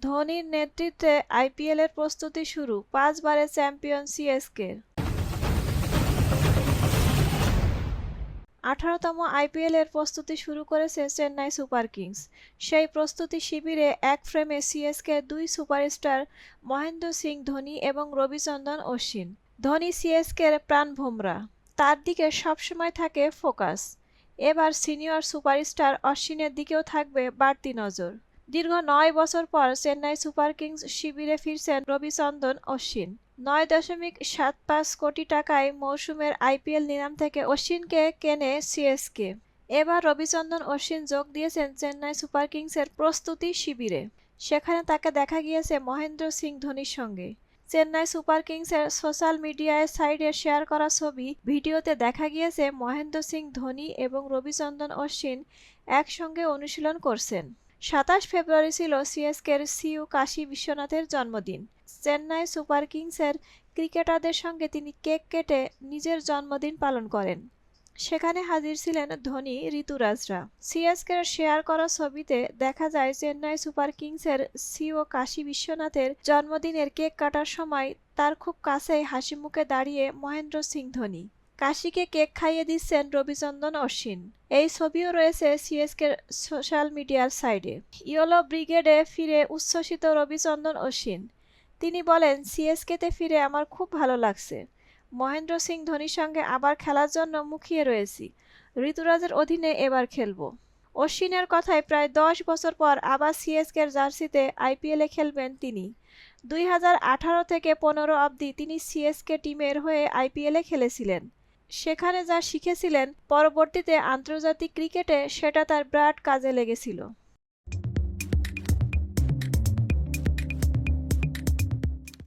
ধোনির নেতৃত্বে আইপিএলের প্রস্তুতি শুরু পাঁচবারের চ্যাম্পিয়ন সিএসকে আঠারোতম আইপিএলের প্রস্তুতি শুরু করেছে চেন্নাই সুপার কিংস। সেই প্রস্তুতি শিবিরে এক ফ্রেমে সিএসকে দুই সুপারস্টার মহেন্দ্র সিং ধোনি এবং রবিচন্দন অশ্বিন। ধোনি সিএসকের প্রাণ ভোমরা। তার দিকে সবসময় থাকে ফোকাস। এবার সিনিয়র সুপারস্টার অশ্বিনের দিকেও থাকবে বাড়তি নজর। দীর্ঘ নয় বছর পর চেন্নাই সুপার কিংস শিবিরে ফিরছেন রবিচন্দন অশ্বিন। নয় দশমিক সাত পাঁচ কোটি টাকায় মৌসুমের আইপিএল নিলাম থেকে অশ্বিনকে কেনে সিএসকে। এবার রবিচন্দন অশ্বিন যোগ দিয়েছেন চেন্নাই সুপার কিংসের প্রস্তুতি শিবিরে। সেখানে তাকে দেখা গিয়েছে মহেন্দ্র সিং ধোনির সঙ্গে। চেন্নাই সুপার কিংসের সোশ্যাল মিডিয়ায় সাইডে শেয়ার করা ছবি, ভিডিওতে দেখা গিয়েছে মহেন্দ্র সিং ধোনি এবং রবিচন্দ্রন অশ্বিন একসঙ্গে অনুশীলন করছেন। সাতাশ ফেব্রুয়ারি ছিল সিএসকের সিইউ কাশী বিশ্বনাথের জন্মদিন। চেন্নাই সুপার কিংসের ক্রিকেটারদের সঙ্গে তিনি কেক কেটে নিজের জন্মদিন পালন করেন। সেখানে হাজির ছিলেন ধোনি, ঋতুরাজরা। সিএসকের শেয়ার করা ছবিতে দেখা যায় চেন্নাই সুপার কিংসের সিও কাশী বিশ্বনাথের জন্মদিনের কেক কাটার সময় তার খুব কাছেই হাসি মুখে দাঁড়িয়ে মহেন্দ্র সিং ধোনি। কাশিকে কেক খাইয়ে দিচ্ছেন রবিচন্দ্রন অশ্বিন। এই ছবিও রয়েছে সিএসকের সোশ্যাল মিডিয়ার সাইডে। ইয়েলো ব্রিগেডে ফিরে উচ্ছ্বসিত রবিচন্দন অশ্বিন। তিনি বলেন, সিএসকেতে ফিরে আমার খুব ভালো লাগছে। মহেন্দ্র সিং ধোনির সঙ্গে আবার খেলার জন্য মুখিয়ে রয়েছি। ঋতুরাজের অধীনে এবার খেলব। অশ্বিনের কথায় প্রায় দশ বছর পর আবার সিএসকের জার্সিতে আইপিএলে খেলবেন তিনি। দুই হাজার আঠারো থেকে পনেরো অবধি তিনি সিএসকে টিমের হয়ে আইপিএলে খেলেছিলেন। সেখানে যা শিখেছিলেন পরবর্তীতে আন্তর্জাতিক ক্রিকেটে সেটা তার বিরাট কাজে লেগেছিল।